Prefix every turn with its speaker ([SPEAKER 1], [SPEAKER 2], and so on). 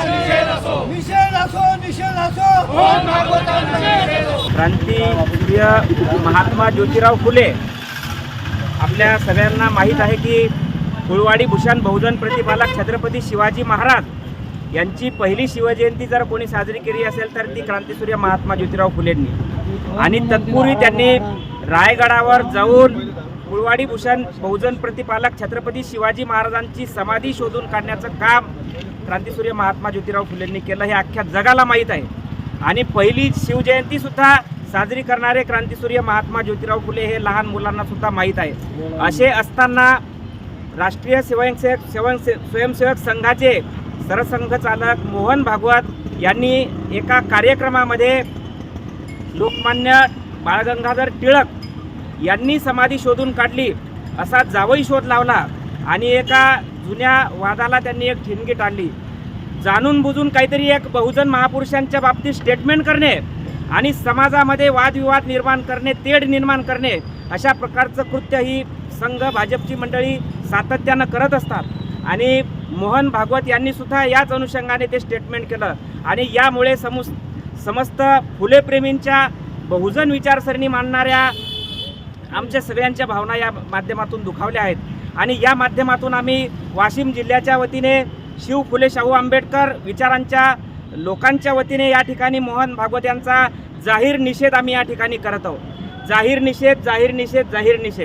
[SPEAKER 1] असो
[SPEAKER 2] क्रांतीप्रिय महात्मा ज्योतिराव फुले आपल्या सगळ्यांना माहीत आहे की फुलवाडी भूषण बहुजन प्रतिपालक छत्रपती शिवाजी महाराज यांची पहिली शिवजयंती जर कोणी साजरी केली असेल तर ती क्रांतीसूर्य महात्मा ज्योतिराव फुलेंनी. आणि तत्पूर्वी त्यांनी रायगडावर जाऊन फुलवाडी भूषण बहुजन प्रतिपालक छत्रपती शिवाजी महाराजांची समाधी शोधून काढण्याचं काम क्रांतीसूर्य महात्मा ज्योतिराव फुलेंनी केलं हे अख्ख्या जगाला माहीत आहे. आणि पहिली शिवजयंती सुद्धा साजरी करणारे क्रांतीसूर्य महात्मा ज्योतिराव फुले हे लहान मुलांना सुद्धा माहीत आहे. असे असताना राष्ट्रीय स्वयंसेवक स्वयंसे स्वयंसेवक संघाचे सरसंघचालक मोहन भागवत यांनी एका कार्यक्रमामध्ये लोकमान्य बाळगंगाधर टिळक यांनी समाधी शोधून काढली असा जावई शोध लावला आणि एका जुन्या वादाला त्यांनी एक ठिणगी टाळली. जाणून बुजून काहीतरी एक बहुजन महापुरुषांच्या बाबतीत स्टेटमेंट करणे आणि समाजामध्ये वादविवाद निर्माण करणे तेढ निर्माण करणे अशा प्रकारचं कृत्य ही संघ भाजपची मंडळी सातत्यानं करत असतात. आणि मोहन भागवत यांनी सुद्धा याच अनुषंगाने ते स्टेटमेंट केलं. आणि यामुळे समु समस्त फुलेप्रेमींच्या बहुजन विचारसरणी मानणाऱ्या आमच्या सगळ्यांच्या भावना या माध्यमातून दुखावल्या आहेत. आणि या माध्यमातून आम्ही वाशिम जिल्ह्याच्या वतीने शिव फुले शाहू आंबेडकर विचारांच्या लोकांच्या वतीने या ठिकाणी मोहन भागवत यांचा जाहीर निषेध आम्ही या ठिकाणी करत आहोत. जाहीर निषेध जाहीर निषेध जाहीर निषेध.